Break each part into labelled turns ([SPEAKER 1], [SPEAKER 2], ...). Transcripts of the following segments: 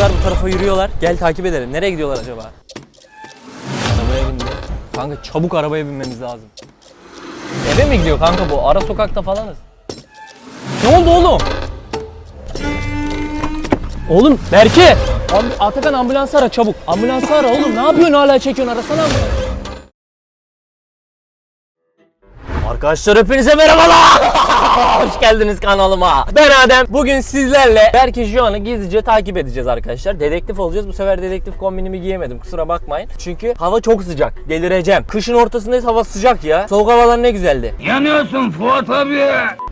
[SPEAKER 1] Çıktılar bu tarafa yürüyorlar. Gel takip edelim. Nereye gidiyorlar acaba? Arabaya bindi. Kanka çabuk arabaya binmemiz lazım. Eve mi gidiyor kanka bu? Ara sokakta falanız. Ne oldu oğlum? Oğlum Berke! Amb- Atakan ambulansı ara çabuk. Ambulansı ara oğlum. Ne yapıyorsun hala çekiyorsun? Arasana ambulansı. Arkadaşlar hepinize merhabalar. Hoş geldiniz kanalıma. Ben Adem. Bugün sizlerle Berke Juan'ı gizlice takip edeceğiz arkadaşlar. Dedektif olacağız. Bu sefer dedektif kombinimi giyemedim. Kusura bakmayın. Çünkü hava çok sıcak. Delireceğim. Kışın ortasındayız hava sıcak ya. Soğuk havalar ne güzeldi.
[SPEAKER 2] Yanıyorsun Fuat abi.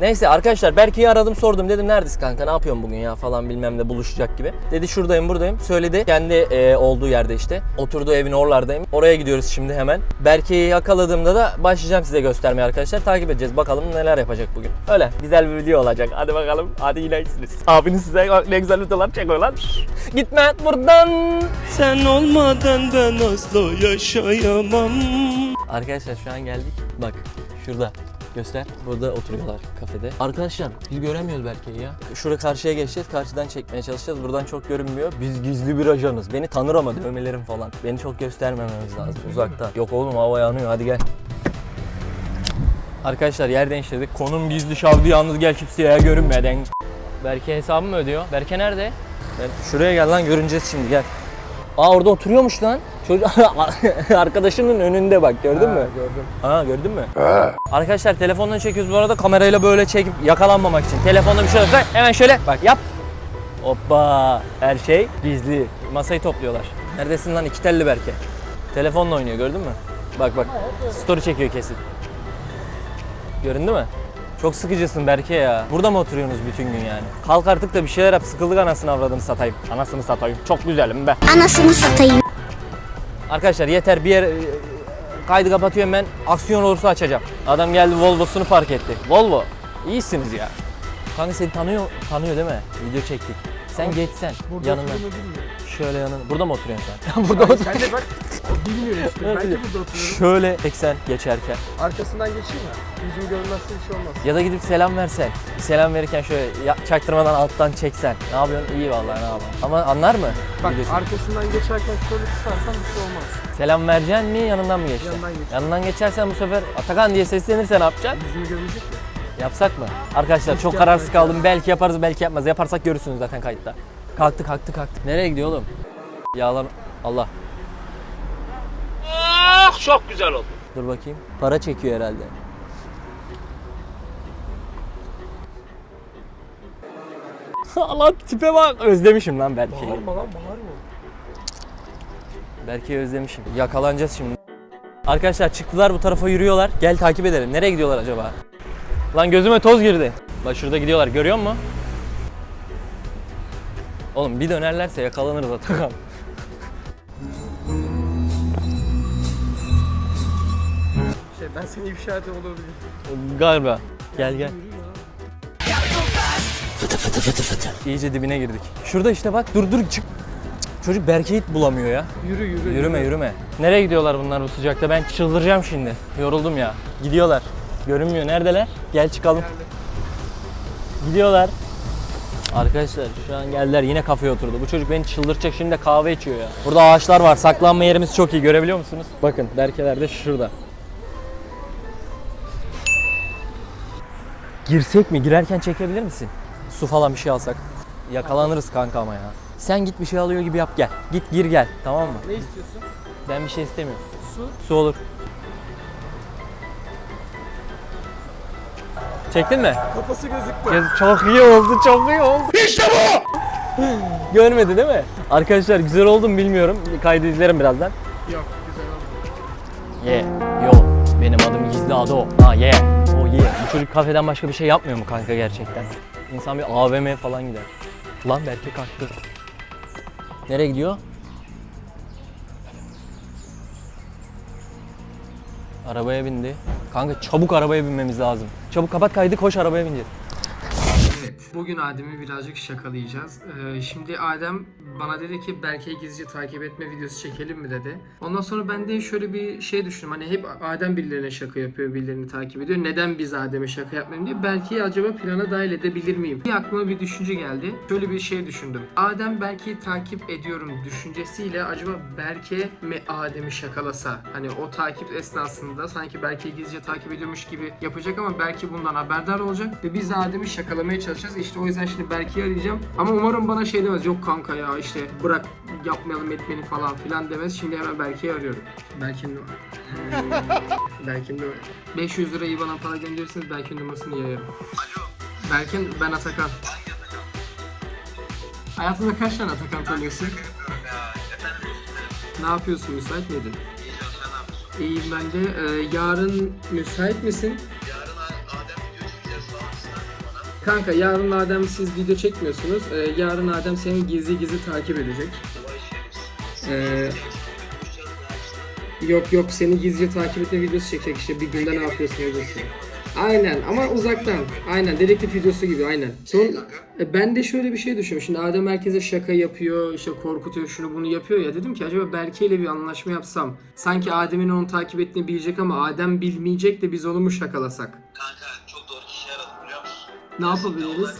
[SPEAKER 1] Neyse arkadaşlar Berke'yi aradım sordum dedim neredesin kanka ne yapıyorsun bugün ya falan bilmem ne buluşacak gibi. Dedi şuradayım buradayım söyledi kendi e, olduğu yerde işte oturduğu evin oralardayım. Oraya gidiyoruz şimdi hemen. Berke'yi yakaladığımda da başlayacağım size göstermeye arkadaşlar takip edeceğiz bakalım neler yapacak bugün. Öyle güzel bir video olacak hadi bakalım hadi yine iyisiniz. Abiniz size ne güzel videolar çekiyor lan. Gitme buradan.
[SPEAKER 3] Sen olmadan ben asla yaşayamam.
[SPEAKER 1] Arkadaşlar şu an geldik. Bak şurada. Göster. Burada oturuyorlar kafede. Arkadaşlar biz göremiyoruz Berke'yi ya. Şuraya karşıya geçeceğiz. Karşıdan çekmeye çalışacağız. Buradan çok görünmüyor. Biz gizli bir ajanız. Beni tanır ama dövmelerim falan. Beni çok göstermememiz lazım uzakta. Yok oğlum hava yanıyor hadi gel. Arkadaşlar yer değiştirdik. Konum gizli şavdı yalnız gel kimseye görünmeden. Berke hesabı mı ödüyor? Berke nerede? Berke şuraya gel lan görüneceğiz şimdi gel. Aa orada oturuyormuş lan. Çocuk arkadaşının önünde bak gördün mü?
[SPEAKER 4] Gördüm.
[SPEAKER 1] Aa gördün mü? Arkadaşlar telefondan çekiyoruz bu arada kamerayla böyle çekip yakalanmamak için. Telefonda bir şey olursa hemen şöyle bak yap. Hoppa her şey gizli. Masayı topluyorlar. Neredesin lan iki telli Berke? Telefonla oynuyor gördün mü? Bak bak story çekiyor kesin. Göründü mü? Çok sıkıcısın Berke ya. Burada mı oturuyorsunuz bütün gün yani? Kalk artık da bir şeyler yap. Sıkıldık anasını avradını satayım. Anasını satayım. Çok güzelim be.
[SPEAKER 5] Anasını satayım.
[SPEAKER 1] Arkadaşlar yeter bir yer e, kaydı kapatıyorum ben. Aksiyon olursa açacağım. Adam geldi Volvo'sunu park etti. Volvo iyisiniz ya. Kanka seni tanıyor tanıyor değil mi? Video çektik. Sen geçsen
[SPEAKER 4] Burada
[SPEAKER 1] yanına. Şöyle yanına. Burada mı oturuyorsun sen? burada
[SPEAKER 4] Ay,
[SPEAKER 1] otur.
[SPEAKER 4] sen de bak bilmiyor işte. Ben de burada oturuyorum.
[SPEAKER 1] Şöyle eksen geçerken.
[SPEAKER 4] Arkasından geçeyim mi? Yüzümü görmezse bir şey olmaz.
[SPEAKER 1] Ya da gidip selam versen. Selam verirken şöyle ya, çaktırmadan alttan çeksen. Ne yapıyorsun? İyi vallahi ne yapalım. Ama anlar mı?
[SPEAKER 4] Bak
[SPEAKER 1] çek-
[SPEAKER 4] arkasından geçerken şöyle tutarsan bir şey olmaz.
[SPEAKER 1] Selam vereceksin mi yanından mı geçeceksin?
[SPEAKER 4] Yanından geç.
[SPEAKER 1] Yanından geçersen bu sefer Atakan diye seslenirse ne yapacaksın?
[SPEAKER 4] Yüzümü görmeyecek ya.
[SPEAKER 1] Yapsak mı? Arkadaşlar
[SPEAKER 4] Hiç
[SPEAKER 1] çok kararsız kaldım. Belki yaparız belki yapmaz. Yaparsak görürsünüz zaten kayıtta. Kalktı kalktı kalktı. Nereye gidiyor oğlum? Yağlan... Allah.
[SPEAKER 2] Ah çok güzel oldu.
[SPEAKER 1] Dur bakayım. Para çekiyor herhalde. Allah tipe bak. Özlemişim lan Berke'yi.
[SPEAKER 4] Bağırma lan bağırma.
[SPEAKER 1] Berke'yi özlemişim. Yakalanacağız şimdi. Arkadaşlar çıktılar bu tarafa yürüyorlar. Gel takip edelim. Nereye gidiyorlar acaba? Lan gözüme toz girdi. Bak şurada gidiyorlar. Görüyor musun? Oğlum bir dönerlerse yakalanırız Atakan.
[SPEAKER 4] Şey ben seni ifşa eden olabilir.
[SPEAKER 1] Galiba. Gel gel.
[SPEAKER 4] Yürü ya.
[SPEAKER 1] İyice dibine girdik. Şurada işte bak dur dur çık. Çocuk Berke'yi bulamıyor ya.
[SPEAKER 4] Yürü yürü.
[SPEAKER 1] Yürüme yürüme. Nereye gidiyorlar bunlar bu sıcakta? Ben çıldıracağım şimdi. Yoruldum ya. Gidiyorlar. Görünmüyor. Neredeler? Gel çıkalım. Gidiyorlar. Arkadaşlar şu an geldiler yine kafeye oturdu. Bu çocuk beni çıldırtacak şimdi de kahve içiyor ya. Burada ağaçlar var. Saklanma yerimiz çok iyi. Görebiliyor musunuz? Bakın Berkeler de şurada. Girsek mi? Girerken çekebilir misin? Su falan bir şey alsak. Yakalanırız kanka ama ya. Sen git bir şey alıyor gibi yap gel. Git gir gel tamam mı?
[SPEAKER 4] Ne istiyorsun?
[SPEAKER 1] Ben bir şey istemiyorum.
[SPEAKER 4] Su.
[SPEAKER 1] Su olur. Çektin mi?
[SPEAKER 4] Kafası gözüktü.
[SPEAKER 1] Göz- Çok iyi oldu, çok iyi oldu. İşte bu! Görmedi değil mi? Arkadaşlar güzel oldu mu bilmiyorum. Kaydı izlerim birazdan.
[SPEAKER 4] Yok güzel oldu.
[SPEAKER 1] Ye. Yo. Benim adım gizli adı o. Ha ye. O ye. Bu çocuk kafeden başka bir şey yapmıyor mu kanka gerçekten? İnsan bir AVM falan gider. Lan belki kalktı. Nereye gidiyor? Arabaya bindi. Kanka çabuk arabaya binmemiz lazım. Çabuk kapat kaydı koş arabaya bineceğiz.
[SPEAKER 4] Bugün Adem'i birazcık şakalayacağız. Ee, şimdi Adem bana dedi ki Berke'yi gizlice takip etme videosu çekelim mi dedi. Ondan sonra ben de şöyle bir şey düşündüm. Hani hep Adem birilerine şaka yapıyor, birilerini takip ediyor. Neden biz Adem'e şaka yapmayalım diye. Berke'yi acaba plana dahil edebilir miyim? Bir aklıma bir düşünce geldi. Şöyle bir şey düşündüm. Adem Berke'yi takip ediyorum düşüncesiyle acaba Berke mi Adem'i şakalasa? Hani o takip esnasında sanki Berke'yi gizlice takip ediyormuş gibi yapacak ama belki bundan haberdar olacak ve biz de Adem'i şakalamaya çalışacağız. İşte o yüzden şimdi Berke'yi arayacağım. Ama umarım bana şey demez. Yok kanka ya işte bırak yapmayalım etmeni falan filan demez. Şimdi hemen Berke'yi arıyorum. Berke'nin numara. Berke'nin numara. 500 lira IBAN'a para gönderirseniz Berke'nin numarasını yayarım. Alo. Berke ben Atakan. Hayatında kaç tane Atakan tanıyorsun? Ne yapıyorsun? Müsait miydin? İyiyim ben de. Ee, yarın müsait misin? Kanka yarın Adem siz video çekmiyorsunuz. Ee, yarın Adem seni gizli gizli takip edecek. Ee, yok yok seni gizlice takip etme videosu çekecek işte bir günde ne yapıyorsun videosu. Aynen ama uzaktan. Aynen dedektif videosu gibi aynen. Son, e, ben de şöyle bir şey düşünüyorum. Şimdi Adem herkese şaka yapıyor, işte korkutuyor, şunu bunu yapıyor ya. Dedim ki acaba Berke ile bir anlaşma yapsam. Sanki Adem'in onu takip ettiğini bilecek ama Adem bilmeyecek de biz onu mu şakalasak?
[SPEAKER 5] Kanka
[SPEAKER 4] Ne yapabiliriz?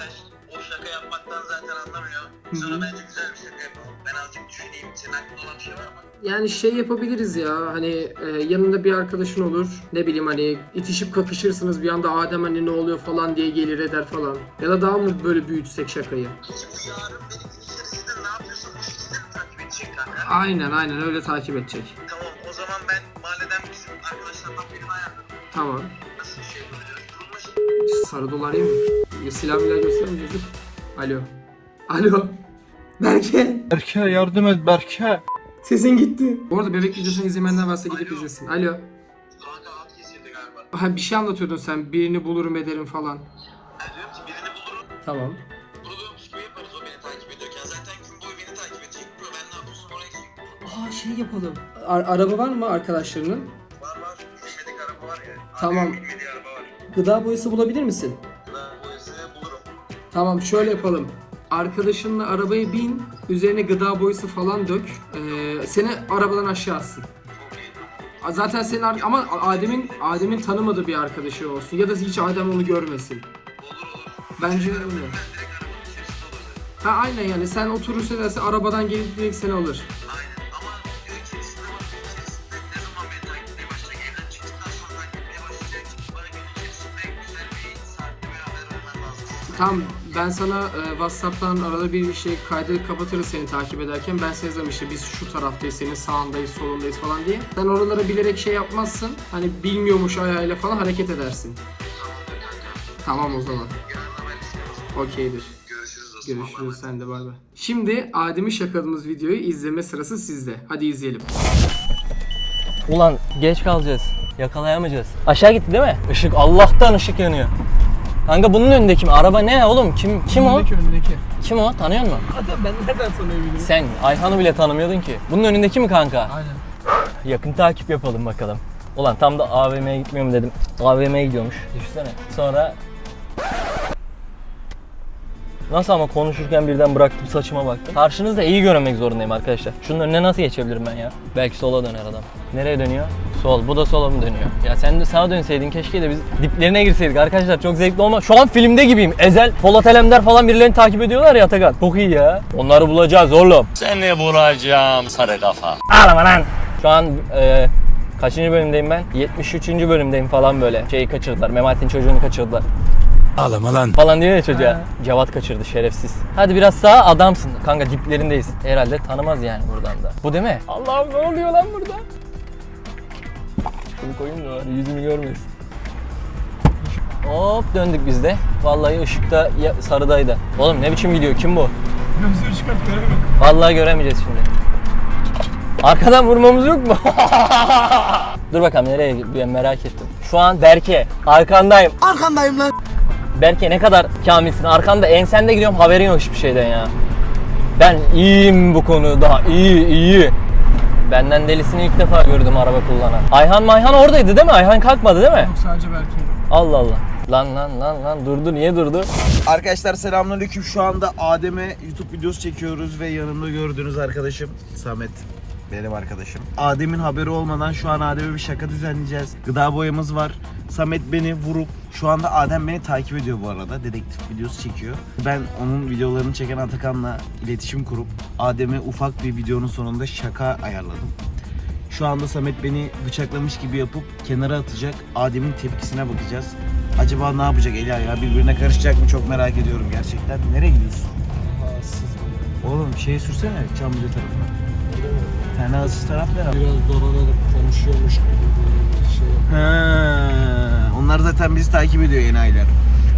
[SPEAKER 5] o şaka yapmaktan zaten anlamıyor. Sonra bence güzel bir şaka yapalım. Ben azıcık düşüneyim. Senin aklında olan bir şey var mı?
[SPEAKER 4] Yani şey yapabiliriz ya hani e, yanında bir arkadaşın olur ne bileyim hani itişip kakışırsınız bir anda Adem hani ne oluyor falan diye gelir eder falan. Ya da daha mı böyle büyütsek şakayı?
[SPEAKER 5] Peki bu yarın beni gün içerisinde ne yapıyorsun? Bu şekilde mi takip edecek kanka?
[SPEAKER 4] Aynen aynen öyle takip edecek.
[SPEAKER 5] Tamam o zaman ben mahalleden bizim arkadaşlardan birini ayarladım.
[SPEAKER 4] Tamam. Sarı dolar yemi. Ya silah milah mi? Alo. Alo. Berke.
[SPEAKER 6] Berke yardım et Berke.
[SPEAKER 4] Sesin gitti. Bu arada bebek videosunu izlemeyenler varsa gidip izlesin. Alo.
[SPEAKER 5] Kanka kesildi galiba.
[SPEAKER 4] Ha bir şey anlatıyordun sen. Birini bulurum ederim falan.
[SPEAKER 5] Ben diyorum ki birini bulurum.
[SPEAKER 4] Tamam.
[SPEAKER 5] Buluyormuş gibi yaparız o beni takip ediyorken. Zaten gün boyu beni takip edecek. Diyor ben ne yapıyorsun oraya gideyim.
[SPEAKER 4] Aa şey yapalım. Ar- araba var mı arkadaşlarının?
[SPEAKER 5] Var var. Bilmedik araba var ya.
[SPEAKER 4] Tamam.
[SPEAKER 5] Bilmediği araba.
[SPEAKER 4] Gıda boyası bulabilir misin?
[SPEAKER 5] Ben boyası bulurum.
[SPEAKER 4] Tamam şöyle yapalım. Arkadaşınla arabaya bin, üzerine gıda boyası falan dök. Ee, seni arabadan aşağı atsın. Zaten senin ar- ama Adem'in Adem'in tanımadığı bir arkadaşı olsun ya da hiç Adem onu görmesin. Bence öyle. Ha aynen yani sen oturursa derse arabadan gelip direkt seni alır. Tamam ben sana e, Whatsapp'tan arada bir şey kaydı kapatırız seni takip ederken ben size yazarım işte biz şu taraftayız senin sağındayız solundayız falan diye. Sen oralara bilerek şey yapmazsın hani bilmiyormuş ayağıyla falan hareket edersin. Tamam o zaman. Okeydir.
[SPEAKER 5] Görüşürüz.
[SPEAKER 4] Görüşürüz sen de bay bay. Şimdi Adem'i şakaladığımız videoyu izleme sırası sizde. Hadi izleyelim.
[SPEAKER 1] Ulan geç kalacağız. Yakalayamayacağız. Aşağı gitti değil mi? Işık Allah'tan ışık yanıyor. Kanka bunun önündeki mi? Araba ne oğlum? Kim kim o?
[SPEAKER 4] önündeki.
[SPEAKER 1] Kim o? Tanıyor musun?
[SPEAKER 4] Adam ben nereden tanıyabilirim?
[SPEAKER 1] Sen Ayhan'ı bile tanımıyordun ki. Bunun önündeki mi kanka?
[SPEAKER 4] Aynen.
[SPEAKER 1] Yakın takip yapalım bakalım. Ulan tam da AVM'ye gitmiyorum dedim. AVM'ye gidiyormuş. Düşünsene. Sonra Nasıl ama konuşurken birden bıraktım saçıma baktım. Karşınızda iyi görünmek zorundayım arkadaşlar. Şunun önüne nasıl geçebilirim ben ya? Belki sola döner adam. Nereye dönüyor? Sol. Bu da sola mı dönüyor? Ya sen de sağa dönseydin keşke de biz diplerine girseydik arkadaşlar. Çok zevkli olma. Şu an filmde gibiyim. Ezel, Polat Alemdar falan birilerini takip ediyorlar ya Atakan. Çok iyi ya. Onları bulacağız oğlum.
[SPEAKER 2] Seni vuracağım sarı kafa.
[SPEAKER 1] Ağlama lan. Şu an e, kaçıncı bölümdeyim ben? 73. bölümdeyim falan böyle. Şeyi kaçırdılar. Mehmet'in çocuğunu kaçırdılar.
[SPEAKER 2] Ağlama lan.
[SPEAKER 1] Falan diyor ya çocuğa. Cevat kaçırdı şerefsiz. Hadi biraz sağa adamsın. Kanka diplerindeyiz. Herhalde tanımaz yani buradan da. Bu değil mi? Allah'ım ne oluyor lan burada? Şunu koyayım da bari yüzümü görmesin. Hop döndük biz de. Vallahi ışıkta ya- sarıdaydı. Oğlum ne biçim gidiyor? Kim bu?
[SPEAKER 4] Gözünü çıkart göremem.
[SPEAKER 1] Vallahi göremeyeceğiz şimdi. Arkadan vurmamız yok mu? Dur bakalım nereye gidiyor ben merak ettim. Şu an Berke arkandayım.
[SPEAKER 3] Arkandayım lan.
[SPEAKER 1] Berke ne kadar kamilsin. Arkanda ensende gidiyorum haberin yok hiçbir şeyden ya. Ben iyiyim bu konuda. iyi iyi. Benden delisini ilk defa gördüm araba kullanan. Ayhan Mayhan oradaydı değil mi? Ayhan kalkmadı değil mi?
[SPEAKER 4] Sadece Berke'yle.
[SPEAKER 1] Allah Allah. Lan lan lan lan durdu niye durdu?
[SPEAKER 7] Arkadaşlar selamünaleyküm. Şu anda Adem'e YouTube videosu çekiyoruz ve yanımda gördüğünüz arkadaşım Samet. Benim arkadaşım. Adem'in haberi olmadan şu an Adem'e bir şaka düzenleyeceğiz. Gıda boyamız var. Samet beni vurup şu anda Adem beni takip ediyor bu arada. Dedektif videosu çekiyor. Ben onun videolarını çeken Atakan'la iletişim kurup Adem'e ufak bir videonun sonunda şaka ayarladım. Şu anda Samet beni bıçaklamış gibi yapıp kenara atacak. Adem'in tepkisine bakacağız. Acaba ne yapacak Eli ya? Birbirine karışacak mı? Çok merak ediyorum gerçekten. Nereye gidiyorsun? Oğlum şey sürsene Çamlıca tarafına. Tane ıssız taraf ne?
[SPEAKER 3] Biraz dolanalım konuşuyormuş gibi böyle bir şey.
[SPEAKER 7] Ha, onlar zaten bizi takip ediyor enayiler.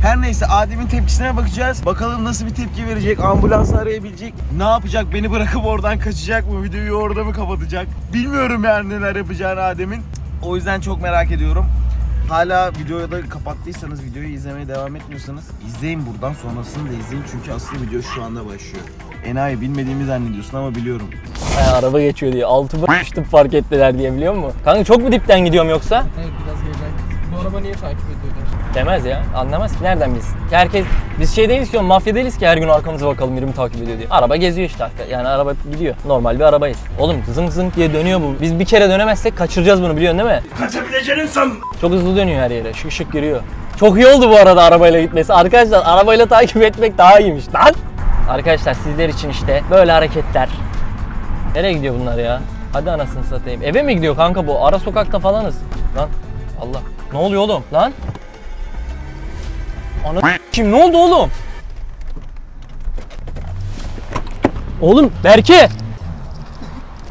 [SPEAKER 7] Her neyse Adem'in tepkisine bakacağız. Bakalım nasıl bir tepki verecek, ambulansı arayabilecek, ne yapacak, beni bırakıp oradan kaçacak mı, videoyu orada mı kapatacak? Bilmiyorum yani neler yapacağını Adem'in. O yüzden çok merak ediyorum. Hala videoyu da kapattıysanız, videoyu izlemeye devam etmiyorsanız izleyin buradan sonrasını da izleyin çünkü asıl video şu anda başlıyor. Enayi bilmediğimi zannediyorsun ama biliyorum.
[SPEAKER 1] Ay, araba geçiyor diye altı bırakmıştım fark ettiler diye biliyor musun? Kanka çok mu dipten gidiyorum yoksa?
[SPEAKER 4] Evet biraz geriden. Bu araba niye takip ediyorlar?
[SPEAKER 1] Demez ya. Anlamaz ki. Nereden bilsin? Herkes biz şey değiliz ki oğlum, mafya değiliz ki her gün arkamıza bakalım biri mi takip ediyor diye. Araba geziyor işte arka. Yani araba gidiyor. Normal bir arabayız. Oğlum zınk zınk diye dönüyor bu. Biz bir kere dönemezsek kaçıracağız bunu biliyorsun değil mi? Kaçabileceğini san. Çok hızlı dönüyor her yere. Şık şık giriyor. Çok iyi oldu bu arada arabayla gitmesi. Arkadaşlar arabayla takip etmek daha iyiymiş lan. Arkadaşlar sizler için işte böyle hareketler. Nereye gidiyor bunlar ya? Hadi anasını satayım. Eve mi gidiyor kanka bu? Ara sokakta falanız. Lan Allah. Ne oluyor oğlum? Lan. Ana kim? Ne oldu oğlum? Oğlum Berke.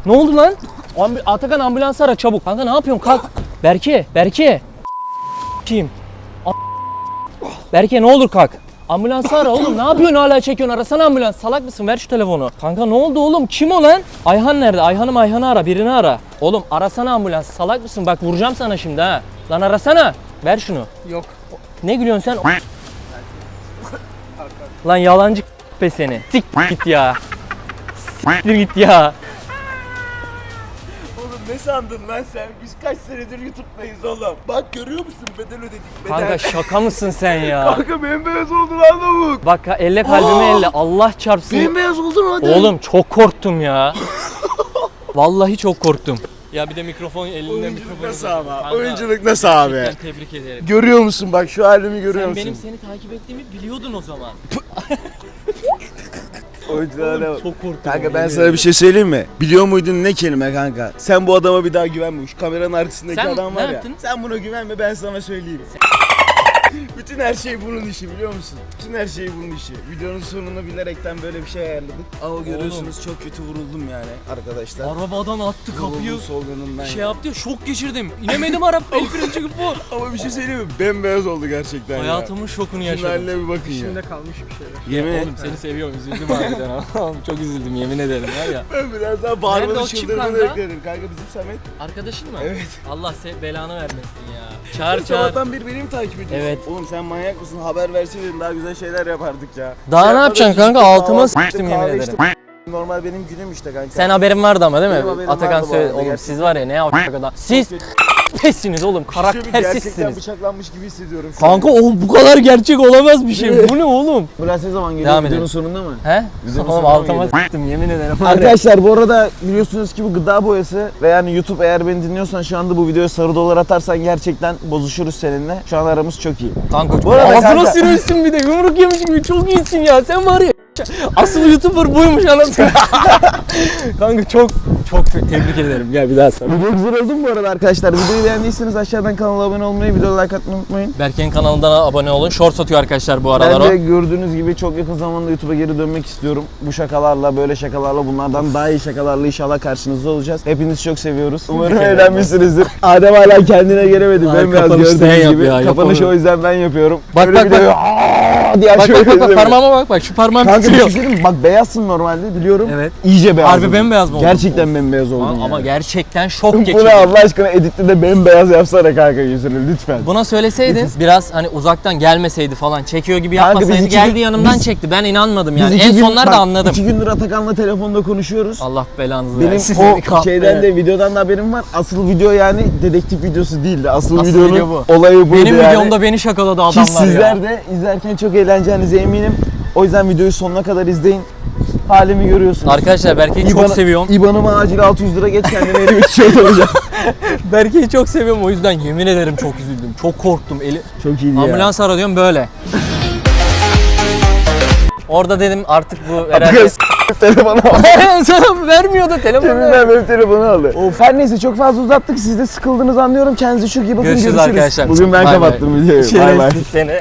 [SPEAKER 1] Ne oldu lan? Ambu- Atakan ambulans ara çabuk. Kanka ne yapıyorsun? Kalk. Berke, Berke. Kim? Berke ne olur kalk. Ambulansı ara oğlum. Ne yapıyorsun hala çekiyorsun? Arasana ambulans. Salak mısın? Ver şu telefonu. Kanka ne oldu oğlum? Kim o lan? Ayhan nerede? Ayhan'ım Ayhan'ı ara. Birini ara. Oğlum arasana ambulans. Salak mısın? Bak vuracağım sana şimdi ha. Lan arasana. Ver şunu.
[SPEAKER 4] Yok.
[SPEAKER 1] Ne gülüyorsun sen? Lan yalancı be seni. Sik git ya. Siktir git ya.
[SPEAKER 7] Oğlum ne sandın lan sen? Biz kaç senedir YouTube'dayız oğlum. Bak görüyor musun bedel ödedik bedel.
[SPEAKER 1] Kanka şaka mısın sen ya?
[SPEAKER 7] Kanka bembeyaz oldu lan lavuk.
[SPEAKER 1] Bak elle kalbime elle. Allah çarpsın.
[SPEAKER 7] Bembeyaz oldun hadi.
[SPEAKER 1] Oğlum çok korktum ya. Vallahi çok korktum. Ya bir de mikrofon elinde
[SPEAKER 7] Oyunculuk
[SPEAKER 1] mikrofon.
[SPEAKER 7] nasıl ama?
[SPEAKER 1] Kanka,
[SPEAKER 7] Oyunculuk nasıl abi?
[SPEAKER 1] gerçekten tebrik ederim.
[SPEAKER 7] Görüyor musun bak şu halimi görüyor
[SPEAKER 1] Sen
[SPEAKER 7] musun?
[SPEAKER 1] benim seni takip ettiğimi biliyordun o zaman.
[SPEAKER 7] Oyunculara bak.
[SPEAKER 1] Çok korktum.
[SPEAKER 7] Kanka ben sana bir şey söyleyeyim mi? Biliyor muydun ne kelime kanka? Sen bu adama bir daha güvenme. Şu kameranın arkasındaki
[SPEAKER 1] Sen
[SPEAKER 7] adam
[SPEAKER 1] ne
[SPEAKER 7] var ya.
[SPEAKER 1] yaptın?
[SPEAKER 7] Sen buna güvenme ben sana söyleyeyim. Bütün her şey bunun işi biliyor musun? Bütün her şey bunun işi. Videonun sonunu bilerekten böyle bir şey ayarladık. Ama görüyorsunuz çok kötü vuruldum yani arkadaşlar.
[SPEAKER 1] Arabadan attı kapıyı.
[SPEAKER 7] Vuruldum sol yanımdan.
[SPEAKER 1] Şey yaptı ya şok geçirdim. İnemedim araba el freni çıkıp bu.
[SPEAKER 7] Ama bir şey söyleyeyim mi? Bembeyaz oldu gerçekten ya.
[SPEAKER 1] Hayatımın şokunu
[SPEAKER 7] Şunun
[SPEAKER 1] yaşadım.
[SPEAKER 7] haline bir bakın ya.
[SPEAKER 4] İçimde kalmış bir şeyler.
[SPEAKER 7] Yemin et.
[SPEAKER 1] Oğlum seni seviyorum üzüldüm harbiden ama. Çok üzüldüm yemin ederim var ya.
[SPEAKER 7] Ben biraz daha
[SPEAKER 1] Nerede
[SPEAKER 7] bağırmanı
[SPEAKER 1] o
[SPEAKER 7] çıldırmanı
[SPEAKER 1] kanka?
[SPEAKER 7] bekledim. Kanka bizim Samet.
[SPEAKER 1] Arkadaşın mı?
[SPEAKER 7] Evet.
[SPEAKER 1] Allah se belanı vermesin ya. Çağır çağır.
[SPEAKER 7] sabahtan beri beni mi takip ediyorsun?
[SPEAKER 1] Evet.
[SPEAKER 7] Oğlum sen manyak mısın? Haber verseydin daha güzel şeyler yapardık ya.
[SPEAKER 1] Daha
[SPEAKER 7] Şey
[SPEAKER 1] ne yapacaksın kanka? Altıma
[SPEAKER 7] kahvaltı
[SPEAKER 1] sıçtım
[SPEAKER 7] içtim,
[SPEAKER 1] yemin
[SPEAKER 7] kahve
[SPEAKER 1] ederim.
[SPEAKER 7] Normal benim günüm işte kanka.
[SPEAKER 1] Sen haberin vardı ama değil
[SPEAKER 7] Benim
[SPEAKER 1] mi?
[SPEAKER 7] haberim
[SPEAKER 1] Atakan
[SPEAKER 7] vardı bu
[SPEAKER 1] söyledi.
[SPEAKER 7] arada,
[SPEAKER 1] Oğlum
[SPEAKER 7] gerçekten.
[SPEAKER 1] siz var ya ne yapacak adam. Siz pessiniz oğlum.
[SPEAKER 7] Şey? Gerçekten
[SPEAKER 1] Karaktersizsiniz.
[SPEAKER 7] bıçaklanmış gibi hissediyorum şu
[SPEAKER 1] Kanka
[SPEAKER 7] an.
[SPEAKER 1] o bu kadar gerçek olamaz bir şey. Bu ne oğlum?
[SPEAKER 7] Ambulans ne zaman geliyor?
[SPEAKER 1] Devam
[SPEAKER 7] Videonun
[SPEAKER 1] edelim.
[SPEAKER 7] sonunda mı?
[SPEAKER 1] He?
[SPEAKER 7] Videonun
[SPEAKER 1] Oğlum
[SPEAKER 7] sonuna
[SPEAKER 1] altıma
[SPEAKER 7] mı
[SPEAKER 1] yemin ederim.
[SPEAKER 7] Arkadaşlar bu arada biliyorsunuz ki bu gıda boyası ve yani YouTube eğer beni dinliyorsan şu anda bu videoya sarı dolar atarsan gerçekten bozuşuruz seninle. Şu an aramız çok iyi.
[SPEAKER 1] Kanka
[SPEAKER 7] Bu arada
[SPEAKER 1] ağzına
[SPEAKER 7] kanka-
[SPEAKER 1] sürüyorsun bir de yumruk yemiş gibi çok iyisin ya sen var ya. Asıl YouTuber buymuş anasını. Kanka çok çok tebrik ederim. Gel bir daha sor.
[SPEAKER 7] Video güzel oldu mu bu arada arkadaşlar? Videoyu beğendiyseniz aşağıdan kanala abone olmayı, videoya like atmayı unutmayın.
[SPEAKER 1] Berke'nin kanalından abone olun. Short satıyor arkadaşlar bu aralar
[SPEAKER 7] Ben
[SPEAKER 1] o.
[SPEAKER 7] de gördüğünüz gibi çok yakın zamanda YouTube'a geri dönmek istiyorum. Bu şakalarla, böyle şakalarla, bunlardan daha iyi şakalarla inşallah karşınızda olacağız. Hepinizi çok seviyoruz. Umarım eğlenmişsinizdir. Adem hala kendine gelemedi.
[SPEAKER 1] Ay,
[SPEAKER 7] Bembeyaz
[SPEAKER 1] kapanış sen
[SPEAKER 7] gördüğünüz
[SPEAKER 1] yap
[SPEAKER 7] gibi.
[SPEAKER 1] ya,
[SPEAKER 7] Kapanışı
[SPEAKER 1] yapamıyorum.
[SPEAKER 7] o yüzden ben yapıyorum.
[SPEAKER 1] Bak,
[SPEAKER 7] Böyle
[SPEAKER 1] bak,
[SPEAKER 7] bir de
[SPEAKER 1] bak.
[SPEAKER 7] "Aa!" diye
[SPEAKER 1] Bak bak bak, bak parmağıma bak bak şu parmağım
[SPEAKER 7] Kanka bir şey
[SPEAKER 1] titriyor.
[SPEAKER 7] söyleyeyim mi? Bak beyazsın normalde biliyorum.
[SPEAKER 1] Evet.
[SPEAKER 7] İyice beyaz.
[SPEAKER 1] Harbi bembeyaz mı oldun?
[SPEAKER 7] Gerçekten bembeyaz oldun
[SPEAKER 1] Ama,
[SPEAKER 7] ya.
[SPEAKER 1] ama gerçekten şok geçirdim.
[SPEAKER 7] ne Allah aşkına editte de bembeyaz yapsana kanka yüzünü lütfen.
[SPEAKER 1] Buna söyleseydin biraz hani uzaktan gelmeseydi falan çekiyor gibi
[SPEAKER 7] Kanka biz
[SPEAKER 1] yapmasaydı
[SPEAKER 7] iki
[SPEAKER 1] geldi
[SPEAKER 7] gün-
[SPEAKER 1] yanımdan
[SPEAKER 7] biz-
[SPEAKER 1] çekti. Ben inanmadım yani.
[SPEAKER 7] iki
[SPEAKER 1] En
[SPEAKER 7] gün-
[SPEAKER 1] sonlarda
[SPEAKER 7] bak,
[SPEAKER 1] anladım.
[SPEAKER 7] İki gündür Atakan'la telefonda konuşuyoruz.
[SPEAKER 1] Allah belanızı
[SPEAKER 7] Benim
[SPEAKER 1] versin.
[SPEAKER 7] o şeyden de videodan da haberim var. Asıl video yani dedektif videosu değildi. Asıl,
[SPEAKER 1] Asıl
[SPEAKER 7] videonun
[SPEAKER 1] video bu.
[SPEAKER 7] olayı buydu
[SPEAKER 1] Benim
[SPEAKER 7] yani.
[SPEAKER 1] videomda beni şakaladı adamlar
[SPEAKER 7] Ki sizler
[SPEAKER 1] ya.
[SPEAKER 7] de izlerken çok eğleneceğinize eminim. O yüzden videoyu sonuna kadar izleyin. Halimi görüyorsunuz.
[SPEAKER 1] Arkadaşlar Berke'yi çok seviyorum.
[SPEAKER 7] İban'ıma acil 600 lira geç kendime yeni bir tişört alacağım.
[SPEAKER 1] Berke'yi çok seviyorum o yüzden yemin ederim çok üzüldüm. Çok korktum. Eli
[SPEAKER 7] Çok iyiydi ya.
[SPEAKER 1] ambulans ara diyorum böyle. Orada dedim artık bu herhalde
[SPEAKER 7] Kız telefonu aldı.
[SPEAKER 1] sana vermiyordu telefonu.
[SPEAKER 7] Cebimden benim telefonu aldı. Her neyse çok fazla uzattık. Siz de sıkıldınız anlıyorum. Kendinize çok iyi bakın.
[SPEAKER 1] Görüşürüz arkadaşlar.
[SPEAKER 7] Bugün ben
[SPEAKER 1] Bay bay.
[SPEAKER 7] kapattım videoyu. Bay bay.
[SPEAKER 1] Şerefsiz seni.